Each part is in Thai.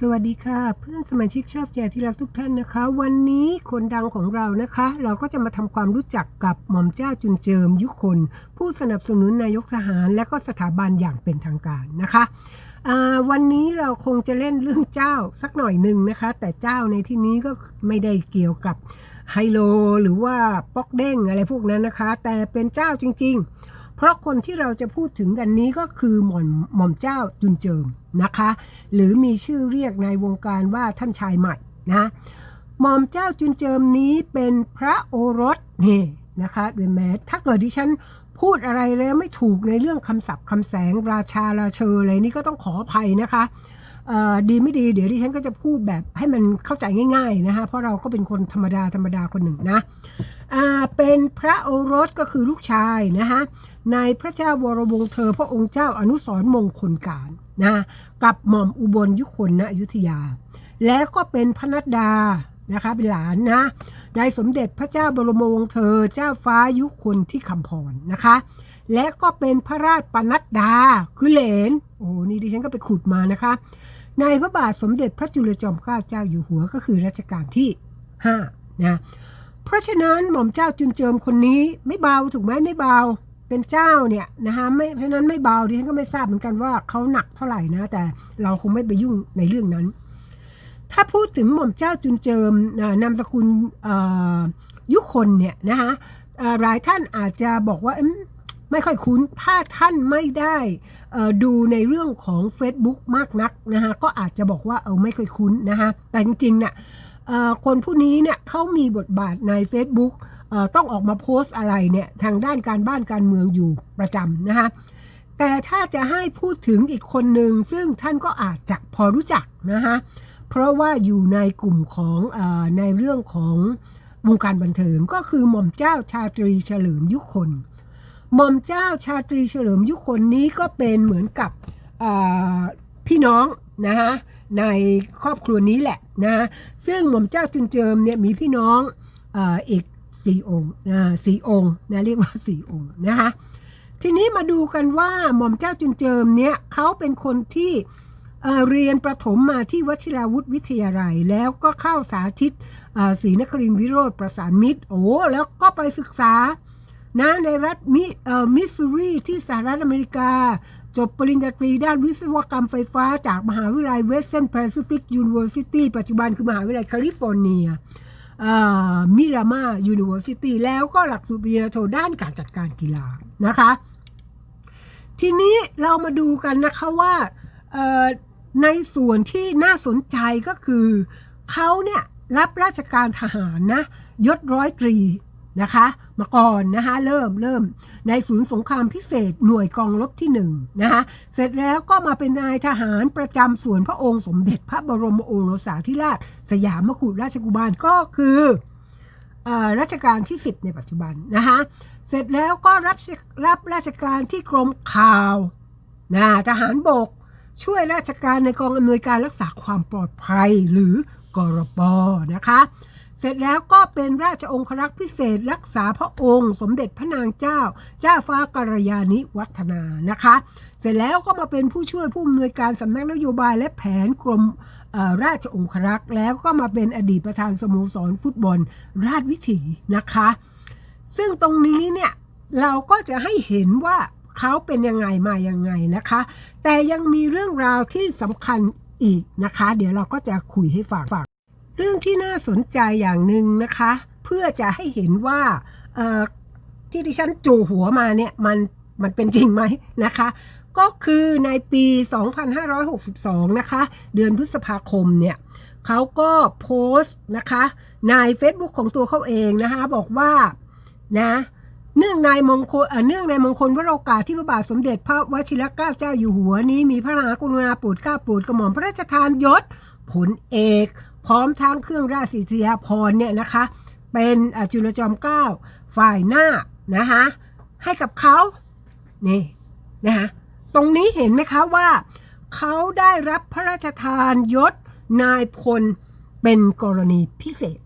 สวัสดีค่ะ เพื่อนสมาชิกชอบแจที่รักทุกท่านนะคะ วันนี้คนดังของเรานะคะ เราก็จะมาทำความรู้จักกับหม่อมเจ้าจุนเจิมยุคน ผู้สนับสนุนนายกทหาร และก็สถาบันอย่างเป็นทางการนะคะวันนี้เราคงจะเล่นเรื่องเจ้าสักหน่อยหนึ่งนะคะ แต่เจ้าในที่นี้ก็ไม่ได้เกี่ยวกับไฮโลหรือว่าป๊อกเด้งอะไรพวกนั้นนะคะ แต่เป็นเจ้าจริง ๆ เพราะคนที่เราจะพูดถึงกันนี้ก็คือหม่อมหม่อมเจ้าจุนเจิม นะคะ หรือมีชื่อเรียกในวงการว่าท่านชายใหม่นะหม่อมเจ้าจุนเจิมนี้เป็นพระโอรสนี่นะคะเดนแม้ถ้าเกิดดิฉันพูดอะไรแล้วไม่ถูกในเรื่องคำศัพท์คำแสงราชาราเชออะไรนี่ก็ต้องขออภัยนะคะเดีไม่ดีเดี๋ยวดิฉันก็จะพูดแบบให้มันเข้าใจง่าย ๆนะคะเพราะเราก็เป็นคนธรรมดาธรรมดาคนหนึ่งนะเป็นพระโอรสก็คือลูกชายนะคะในพระเจ้าวรวงศ์เธอพระองค์เจ้าอนุสรมงคลการนะกับหม่อมอุบลยุคนณอยุธยา แล้วก็เป็นพระนัดดานะคะเป็นหลานนะในสมเด็จพระเจ้าบรมวงศ์เธอ เจ้าฟ้ายุคนที่คำพรนะคะ และก็เป็นพระราชปนัดดาคือเหลนโอ้นี่ดิฉันก็ไปขุดมานะคะ ในพระบาทสมเด็จพระจุลจอมเกล้าเจ้าอยู่หัวก็คือรัชกาลที่ 5 นะ เพราะฉะนั้นหม่อมเจ้าจุนเจิมคนนี้ไม่เบาถูกไหมไม่เบาเป็นเจ้าเนี่ยนะคะไม่เพราะฉะนั้นไม่เบาดิฉันก็ไม่ทราบเหมือนกันว่าเขาหนักเท่าไหร่นะ แต่เราคงไม่ไปยุ่งในเรื่องนั้น ถ้าพูดถึงหม่อมเจ้าจุนเจิมนามสกุลยุคนเนี่ยนะคะหลายท่านอาจจะบอกว่า ไม่ค่อยคุ้น ถ้าท่านไม่ได้ดูในเรื่องของ Facebook มากนักนะคะก็อาจจะบอกว่าเออไม่ค่อยคุ้นนะคะแต่จริงๆเนี่ยคนผู้นี้เนี่ยเขามีบทบาทใน Facebook ต้องออกมาโพสต์อะไรเนี่ยทางด้านการบ้านการเมืองอยู่ประจำนะคะแต่ถ้าจะให้พูดถึงอีกคนหนึ่งซึ่งท่านก็อาจจะพอรู้จักนะคะเพราะว่าอยู่ในกลุ่มของอในเรื่องของวงการบันเทิงก็คือหม่อมเจ้าชาตรีเฉลิมยุคน หม่อมเจ้าชาตรีเฉลิมยุคนนี้ก็เป็นเหมือนกับพี่น้องนะคะในครอบครัวนี้แหละนะซึ่งหม่อมเจ้าจุนเจิมเนี่ยมีพี่น้องอีกสี่องค์สี่องค์นะเรียกว่าสี่องค์นะคะทีนี้มาดูกันว่าหม่อมเจ้าจุนเจิมเนี่ยเขาเป็นคนที่เรียนประถมมาที่วชิราวุธวิทยาลัย แล้วก็เข้าสาธิตศรีนครินทรวิโรธประสานมิตรโอ้แล้วก็ไปศึกษา นะในรัฐมิเอ่อมิสซูรีที่สหรัฐอเมริกา จบปริญญาตรีด้านวิศวกรรมไฟฟ้าจากมหาวิทยาลัย Western Pacific University ปัจจุบันคือมหาวิทยาลัยแคลิฟอร์เนียมิรามายูนิเวอร์ซิตี้แล้วก็หลักสูตรปริญญาโทด้านการจัดการกีฬานะคะ ทีนี้เรามาดูกันนะคะว่าในส่วนที่น่าสนใจก็คือเขาเนี่ยรับราชการทหารนะยศร้อยตรี นะคะ มาก่อนนะคะเริ่มเริ่มในศูนย์สงครามพิเศษหน่วยกองรบที่หนึ่งนะคะเสร็จแล้วก็มาเป็นนายทหารประจำส่วนพระองค์สมเด็จพระบรมโอรสาธิราช สยามกุฎราชกุมารก็คือเอ่อรัชกาลที่ 10 ในปัจจุบันนะคะเสร็จแล้วก็รับรับราชการที่กรมข่าวนะทหารบกช่วยราชการในกองอำนวยการรักษาความปลอดภัยหรือกรปนะคะ เสร็จแล้วก็เป็นราชองครักษ์พิเศษรักษาพระองค์ สมเด็จพระนางเจ้า เจ้าฟ้ากัลยาณิวัฒนานะคะ เสร็จแล้วก็มาเป็นผู้ช่วยผู้อำนวยการสำนักนโยบายและแผนกรมราชองครักษ์แล้วก็มาเป็นอดีตประธานสโมสรฟุตบอลราชวิถีนะคะ ซึ่งตรงนี้เนี่ยเราก็จะให้เห็นว่าเขาเป็นยังไงมายังไงนะคะ แต่ยังมีเรื่องราวที่สำคัญอีกนะคะ เดี๋ยวเราก็จะคุยให้ฟัง เรื่องที่น่าสนใจอย่างหนึ่งนะคะ เพื่อจะให้เห็นว่าที่ดิฉันจูหัวมาเนี่ยมันมันเป็นจริงไหมนะคะ ก็คือในปี 2562 นะคะ เดือนพฤษภาคมเนี่ยเขาก็โพสต์นะคะใน Facebook ของตัวเขาเองนะคะบอกว่านะเนื่องในมงคลเนื่องในมงคลวโรกาสที่พระบาทสมเด็จพระวชิรเกล้าเจ้าอยู่หัวนี้มีพระมหากรุณาโปรดเกล้าโปรดกระหม่อมพระราชทานยศผลเอก พร้อมทั้งเครื่องราชอิสริยาภรณ์เนี่ยนะคะ เป็นจุลจอมเกล้าฝ่ายหน้านะคะให้กับเขานี่นะคะตรงนี้เห็นไหมคะว่าเขาได้รับพระราชทานยศนายพลเป็นกรณีพิเศษ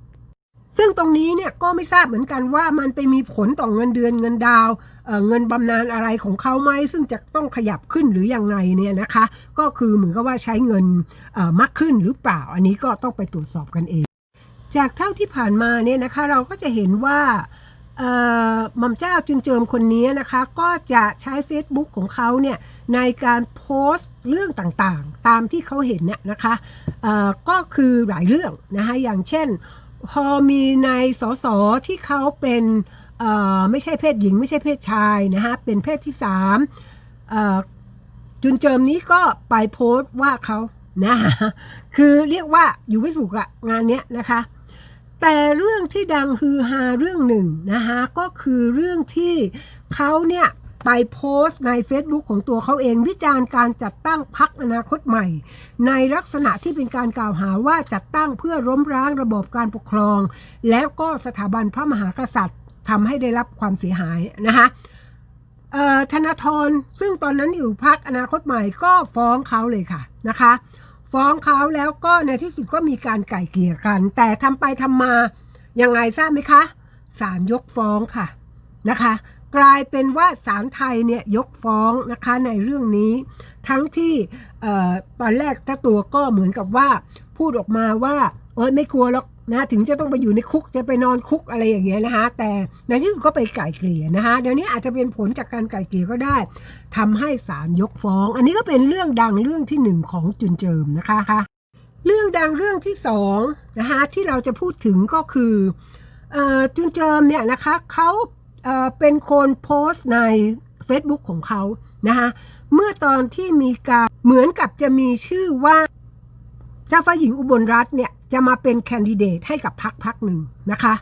ซึ่งตรงนี้เนี่ยก็ไม่ทราบเหมือนกันว่ามันไปมีผลต่อเงินเดือนเงินดาวเเงินบำนาญอะไรของเขาไหมซึ่งจะต้องขยับขึ้นหรือยังไงเนี่ยนะคะ ก็คือเหมือนกับว่าใช้เงินมากขึ้นหรือเปล่า อันนี้ก็ต้องไปตรวจสอบกันเอง จากเท่าที่ผ่านมาเนี่ยนะคะเราก็จะเห็นว่าหม่อมเจ้าจุนเจิมคนนี้นะคะ ก็จะใช้ Facebook ของเขาเนี่ยในการโพสต์เรื่องต่างๆ ตามที่เขาเห็นเนี่ยนะคะก็คือหลายเรื่องนะคะอย่างเช่น พอมีในสสที่เขาเป็นไม่ใช่เพศหญิง ไม่ใช่เพศชายนะคะเป็นเพศที่สามจุนเจิมนี้ก็ไปโพสต์ว่าเขานะคะคือเรียกว่าอยู่ไม่สุขอะงานเนี้ยนะคะ แต่เรื่องที่ดังฮือฮาเรื่องหนึ่งนะคะก็คือเรื่องที่เขาเนี่ย ไปโพสต์ใน Facebook ของตัวเขาเองวิจารณ์การจัดตั้งพักอนาคตใหม่ ในลักษณะที่เป็นการกล่าวหาว่าจัดตั้งเพื่อล้มร้างระบบการปกครอง แล้วก็สถาบันพระมหากษัตริย์ทำให้ได้รับความเสียหายนะคะธนาธรซึ่งตอนนั้นอยู่พักอนาคตใหม่ก็ฟ้องเขาเลยค่ะนะคะ ฟ้องเขาแล้วก็ในที่สุดก็มีการไก่เกลี่ยกัน แต่ทำไปทำมายังไงทราบไหมคะศาลยกฟ้องค่ะนะคะ กลายเป็นว่าศาลไทยเนี่ยยกฟ้องนะคะในเรื่องนี้ ทั้งที่ตอนแรกเจ้าตัวก็เหมือนกับว่าพูดออกมาว่าโอ๊ยไม่กลัวหรอกนะถึงจะต้องไปอยู่ในคุกจะไปนอนคุกอะไรอย่างเงี้ยนะคะ แต่ในที่สุดก็ไปไก่เกลี่ยนะคะเดี๋ยวนี้อาจจะเป็นผลจากการไก่เกลี่ยก็ได้ทำให้ศาลยกฟ้อง อันนี้ก็เป็นเรื่องดังเรื่องที่หนึ่งของจุนเจิมนะคะ เรื่องดังเรื่องที่สองนะคะที่เราจะพูดถึงก็คือออจุนเจิมเนี่ยนะคะเขา เป็นคนโพสต์ใน Facebook ของเขานะคะเมื่อตอนที่มีการเหมือนกับจะมีชื่อว่าเจ้าฟ้าหญิงอุบลรัตน์เนี่ยจะมาเป็นแคนดิเดตให้กับพรรคพรรคหนึ่งนะคะ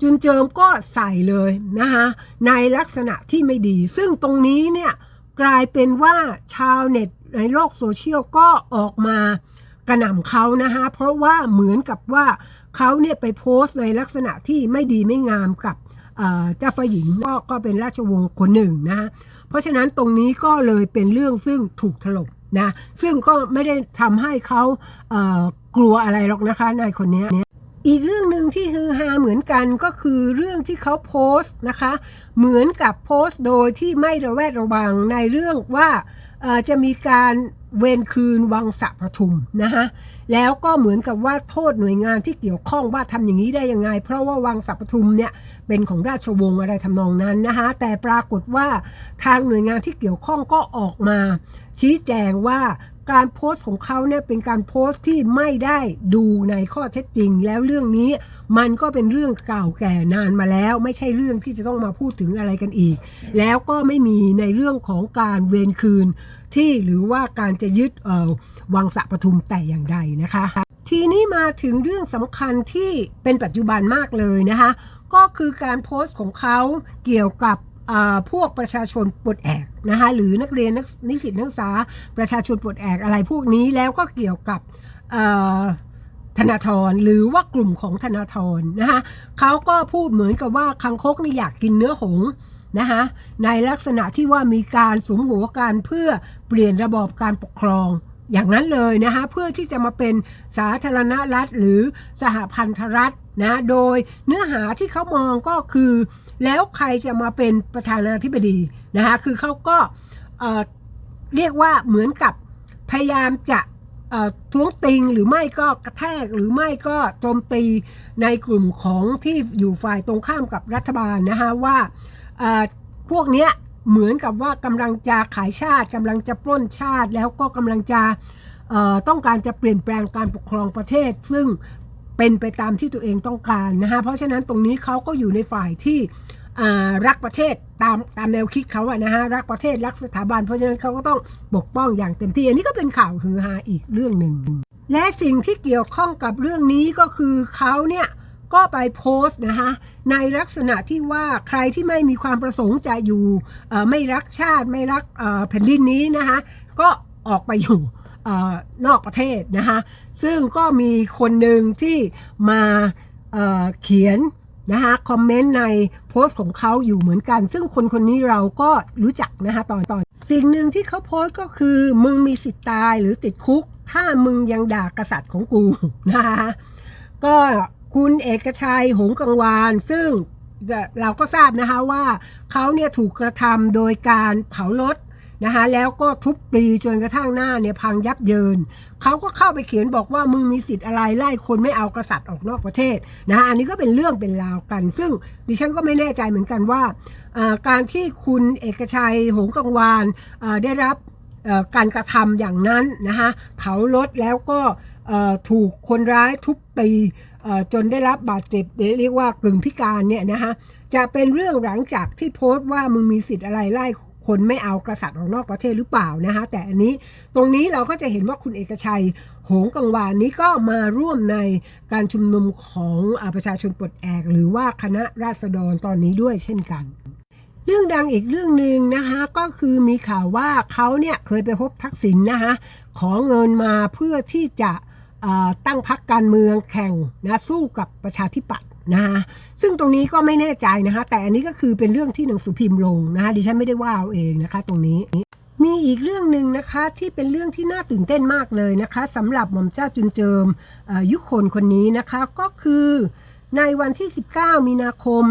จุนเจิมก็ใส่เลยนะคะในลักษณะที่ไม่ดี ซึ่งตรงนี้เนี่ยกลายเป็นว่าชาวเน็ตในโลกโซเชียลก็ออกมากระหน่ำเขานะคะเพราะว่าเหมือนกับว่าเขาเนี่ยไปโพสต์ในลักษณะที่ไม่ดีไม่งามกับ เจ้าฟ้าหญิงก็ก็เป็นราชวงศ์คนหนึ่งนะคะเพราะฉะนั้นตรงนี้ก็เลยเป็นเรื่องซึ่งถูกถล่มนะซึ่งก็ไม่ได้ทำให้เขาเกลัวอะไรหรอกนะคะนายคนนี้อีกเรื่องหนึ่งที่ฮือฮาเหมือนกันก็คือเรื่องที่เขาโพสต์นะคะ เหมือนกับโพสต์โดยที่ไม่ระแวดระวังในเรื่องว่าจะมีการ เวรคืนวังสะปทุมนะคะแล้วก็เหมือนกับว่าโทษหน่วยงานที่เกี่ยวข้องว่าทำอย่างนี้ได้ยังไง เพราะว่าวังสะปทุมเนี่ยเป็นของราชวงศ์อะไรทำนองนั้นนะคะแต่ปรากฏว่าทางหน่วยงานที่เกี่ยวข้องก็ออกมา ชี้แจงว่าการโพสต์ของเขาเนี่ยเป็นการโพสต์ที่ไม่ได้ดูในข้อเท็จจริง แล้วเรื่องนี้มันก็เป็นเรื่องเก่าแก่นานมาแล้ว ไม่ใช่เรื่องที่จะต้องมาพูดถึงอะไรกันอีก แล้วก็ไม่มีในเรื่องของการเวรคืน ที่หรือว่าการจะยึดเออวังสะปทุมแต่อย่างใดนะคะ ทีนี้มาถึงเรื่องสำคัญที่เป็นปัจจุบันมากเลยนะคะ ก็คือการโพสต์ของเขาเกี่ยวกับพวกประชาชนปลดแอกนะคะหรือนักเรียนนักนิสิตนักศึกษาประชาชนปลดแอกอะไรพวกนี้แล้วก็เกี่ยวกับธนาธรหรือว่ากลุ่มของธนาธรนะคะเขาก็พูดเหมือนกับว่าคังคกนี่อยากกินเนื้อหง นะคะในลักษณะที่ว่ามีการสมหัวกันเพื่อเปลี่ยนระบอบการปกครองอย่างนั้นเลยนะคะเพื่อที่จะมาเป็นสาธารณรัฐหรือสหพันธรัฐนะโดยเนื้อหาที่เขามองก็คือ แล้วใครจะมาเป็นประธานาธิบดีนะคะคือเขาก็เเรียกว่าเหมือนกับพยายามจะท้วงติงหรือไม่ก็กระแทกหรือไม่ก็โจมตีในกลุ่มของที่อยู่ฝ่ายตรงข้ามกับรัฐบาลนะคะว่า พวกเนี้ยเหมือนกับว่ากำลังจะขายชาติกำลังจะปล้นชาติ แล้วก็กำลังจะต้องการจะเปลี่ยนแปลงการปกครองประเทศ ซึ่งเป็นไปตามที่ตัวเองต้องการนะคะเพราะฉะนั้นตรงนี้เขาก็อยู่ในฝ่ายที่รักประเทศตามตามแนวคิดเขาอะนะฮะรักประเทศรักสถาบัน เพราะฉะนั้นเขาก็ต้องปกป้องอย่างเต็มที่ อันนี้ก็เป็นข่าวฮือฮาอีกเรื่องหนึ่งและสิ่งที่เกี่ยวข้องกับเรื่องนี้ก็คือเขาเนี่ย ก็ไปโพสต์นะคะในลักษณะที่ว่าใครที่ไม่มีความประสงค์จะอยู่ไม่รักชาติไม่รักแผ่นดินนี้นะคะก็ออกไปอยู่นอกประเทศนะคะซึ่งก็มีคนหนึ่งที่มาเอ่อเขียนนะคะคอมเมนต์ในโพสต์ของเขาอยู่เหมือนกัน ซึ่งคนคนนี้เราก็รู้จักนะคะตอนตอน สิ่งหนึ่งที่เขาโพสต์ก็คือ มึงมีสิทธิ์ตายหรือติดคุก ถ้ามึงยังด่ากษัตริย์ของกูนะคะก็ คุณเอกชัยหงกังวาน ซึ่งเราก็ทราบนะคะว่าเขาเนี่ยถูกกระทำโดยการเผารถนะคะแล้วก็ทุบตีจนกระทั่งหน้าเนี่ยพังยับเยิน เขาก็เข้าไปเขียนบอกว่ามึงมีสิทธิ์อะไรไล่คนไม่เอากษัตริย์ออกนอกประเทศนะอันนี้ก็เป็นเรื่องเป็นราวกัน ซึ่งดิฉันก็ไม่แน่ใจเหมือนกันว่าการที่คุณเอกชัยหงกังวานได้รับการกระทำอย่างนั้นนะคะเผารถแล้วก็ถูกคนร้ายทุบตี จนได้รับบาดเจ็บเรียกว่ากึ่งพิการเนี่ยนะคะจะเป็นเรื่องหลังจากที่โพสต์ว่ามึงมีสิทธิ์อะไรไล่คนไม่เอากษัตริย์ออกนอกประเทศหรือเปล่านะคะแต่อันนี้ตรงนี้เราก็จะเห็นว่าคุณเอกชัย หงกังวานนี้ก็มาร่วมในการชุมนุมของอประชาชนปลดแอก หรือว่าคณะราษฎรตอนนี้ด้วยเช่นกันเรื่องดังอีกเรื่องหนึ่งนะคะก็คือมีข่าวว่าเขาเนี่ยเคยไปพบทักษิณนะคะขอเงินมาเพื่อที่จะ ตั้งพักการเมืองแข่งนะสู้กับประชาธิปัตย์นะคะซึ่งตรงนี้ก็ไม่แน่ใจนะคะแต่อันนี้ก็คือเป็นเรื่องที่หนังสือพิมพ์ลงนะคะดิฉันไม่ได้ว่าเอาเองนะคะตรงนี้มีอีกเรื่องหนึ่งนะคะที่เป็นเรื่องที่น่าตื่นเต้นมากเลยนะคะสำหรับหม่อมเจ้าจุนเจิมยุคคนคนนี้นะคะก็คือในวันที่ 19 มีนาคม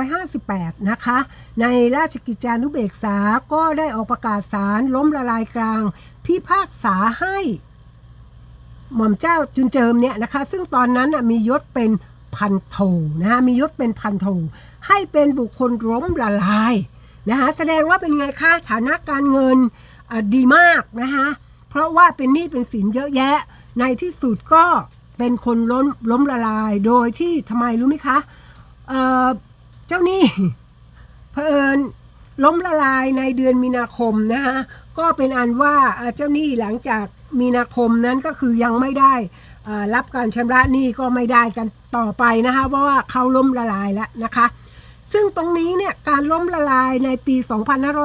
2558 นะคะ ในราชกิจจานุเบกษาก็ได้ออกประกาศศาลล้มละลายกลาง พิพากษาให้ หม่อมเจ้าจุนเจิมเนี่ยนะคะ ซึ่งตอนนั้นมียศเป็นพันโทนะคะมียศเป็นพันโทให้เป็นบุคคลล้มละลายนะคะแสดงว่าเป็นไงคะฐานะการเงินดีมากนะคะเพราะว่าเป็นหนี้เป็นสินเยอะแยะ ในที่สุดก็เป็นคนล้มล้มละลาย โดยที่ทำไมรู้ไหมคะเเจ้าหนี้เผอิญล้มละลายในเดือนมีนาคมนะคะก็เป็นอันว่าเจ้าหนี้หลังจาก มีนาคมนั้นก็คือยังไม่ได้รับการชำระหนี้ก็ไม่ได้กันต่อไปนะคะเพราะว่าเขาล้มละลายแล้วนะคะ ซึ่งตรงนี้เนี่ยการล้มละลายในปี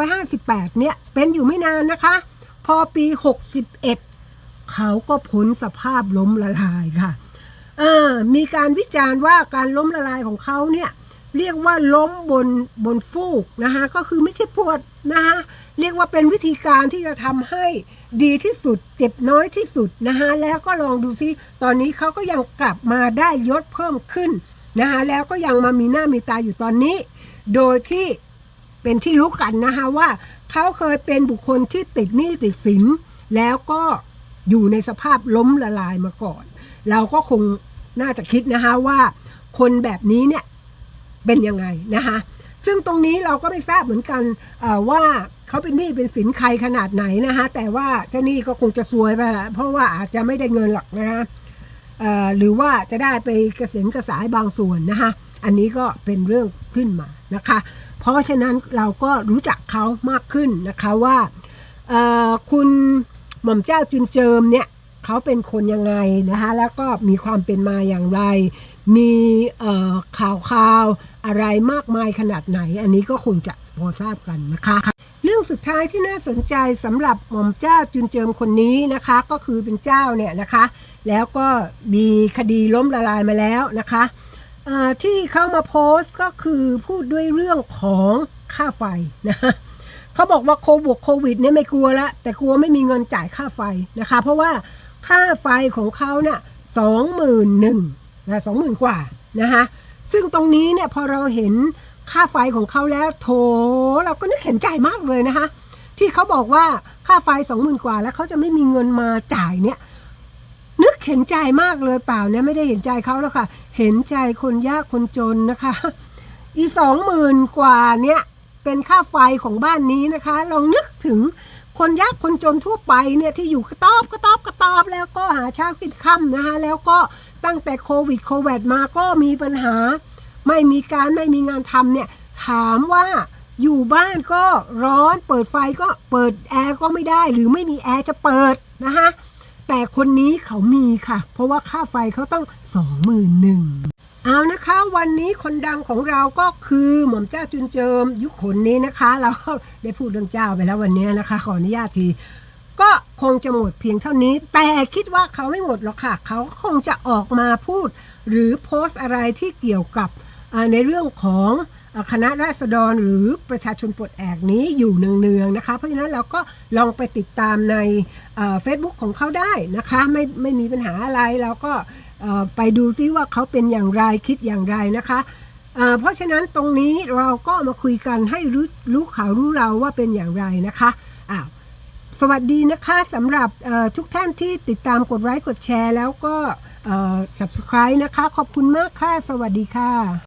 2558 เนี่ยเป็นอยู่ไม่นานนะคะ พอปี 61 เขาก็พ้นสภาพล้มละลายค่ะมีการวิจารณ์ว่าการล้มละลายของเขาเนี่ยเรียกว่าล้มบนบนฟูกนะคะก็คือไม่ใช่ปวดนะคะเรียกว่าเป็นวิธีการที่จะทำให้ ดีที่สุด เจ็บน้อยที่สุดนะคะแล้วก็ลองดูซิตอนนี้เขาก็ยังกลับมาได้ยศเพิ่มขึ้นนะคะแล้วก็ยังมามีหน้ามีตาอยู่ตอนนี้ โดยที่เป็นที่รู้กันนะคะว่าเขาเคยเป็นบุคคลที่ติดหนี้ติดสิน แล้วก็อยู่ในสภาพล้มละลายมาก่อน เราก็คงน่าจะคิดนะคะว่า คนแบบนี้เนี่ยเป็นยังไงนะคะ ซึ่งตรงนี้เราก็ไม่ทราบเหมือนกันว่าเขาเป็นหนี้เป็นสินใครขนาดไหนนะคะแต่ว่าเจ้าหนี้ก็คงจะซวยไปแหละเพราะว่าอาจจะไม่ได้เงินหรอกนะคะหรือว่าจะได้ไปเกษมกระสายบางส่วนนะคะอันนี้ก็เป็นเรื่องขึ้นมานะคะ เพราะฉะนั้นเราก็รู้จักเขามากขึ้นนะคะว่าคุณหม่อมเจ้าจุนเจิมเนี่ยเขาเป็นคนยังไงนะคะแล้วก็มีความเป็นมาอย่างไร มีข่าวข่าวๆอะไรมากมายขนาดไหน อันนี้ก็คงจะพอทราบกันนะคะ เรื่องสุดท้ายที่น่าสนใจสำหรับหม่อมเจ้าจุนเจิมคนนี้นะคะ ก็คือเป็นเจ้าเนี่ยนะคะ แล้วก็มีคดีล้มละลายมาแล้วนะคะที่เข้ามาโพสต์ก็คือพูดด้วยเรื่องของค่าไฟนะคะเขาบอกว่าโควิดโควิดเนี่ยไม่กลัวละแต่กลัวไม่มีเงินจ่ายค่าไฟนะคะ เพราะว่าค่าไฟของเขาเนี่ยสองหมื่นหนึ่ง นะสองหมื่นกว่านะคะซึ่งตรงนี้เนี่ยพอเราเห็นค่าไฟของเขาแล้วโถเราก็นึกเห็นใจมากเลยนะคะที่เขาบอกว่าค่าไฟสองหมื่นกว่าแล้วเขาจะไม่มีเงินมาจ่ายเนี่ยนึกเห็นใจมากเลยเปล่าเนี่ยไม่ได้เห็นใจเขาแล้วค่ะ เห็นใจคนยากคนจนนะคะ อีสองหมื่นกว่าเนี่ยเป็นค่าไฟของบ้านนี้นะคะ ลองนึกถึงคนยากคนจนทั่วไปเนี่ยที่อยู่กระตอบกระตอบกระตอบแล้วก็หาเช้ากินค่ำนะคะแล้วก็ ตั้งแต่โควิดโควิดมาก็มีปัญหา ไม่มีการไม่มีงานทำเนี่ย ถามว่าอยู่บ้านก็ร้อนเปิดไฟก็เปิดแอร์ก็ไม่ได้ หรือไม่มีแอร์จะเปิดนะคะแต่คนนี้เขามีค่ะ เพราะว่าค่าไฟเขาต้องสองหมื่นหนึ่งเอานะคะ วันนี้คนดังของเราก็คือหม่อมเจ้าจุนเจิมยุคขนนี้นะคะ เราก็ได้พูดเรื่องเจ้าไปแล้ววันนี้นะคะ ขออนุญาตที ก็ คงจะหมดเพียงเท่านี้ แต่คิดว่าเขาไม่หมดหรอกค่ะ เขาก็คงจะออกมาพูด หรือโพสต์อะไรที่เกี่ยวกับในเรื่องของคณะราษฎรหรือประชาชนปลดแอกนี้อยู่เนืองๆนะคะ เพราะฉะนั้นเราก็ลองไปติดตามในเฟซบุ๊กของเขาได้นะคะ ไม่ไม่มีปัญหาอะไรเราก็ไปดูซิว่าเขาเป็นอย่างไรคิดอย่างไรนะคะเพราะฉะนั้นตรงนี้เราก็มาคุยกันให้รู้รู้ข่าวรู้เราว่าเป็นอย่างไรนะคะอ้าว สวัสดีนะคะสำหรับทุกท่านที่ติดตามกดไลค์กดแชร์ แล้วก็ subscribe นะคะ ขอบคุณมากค่ะ สวัสดีค่ะ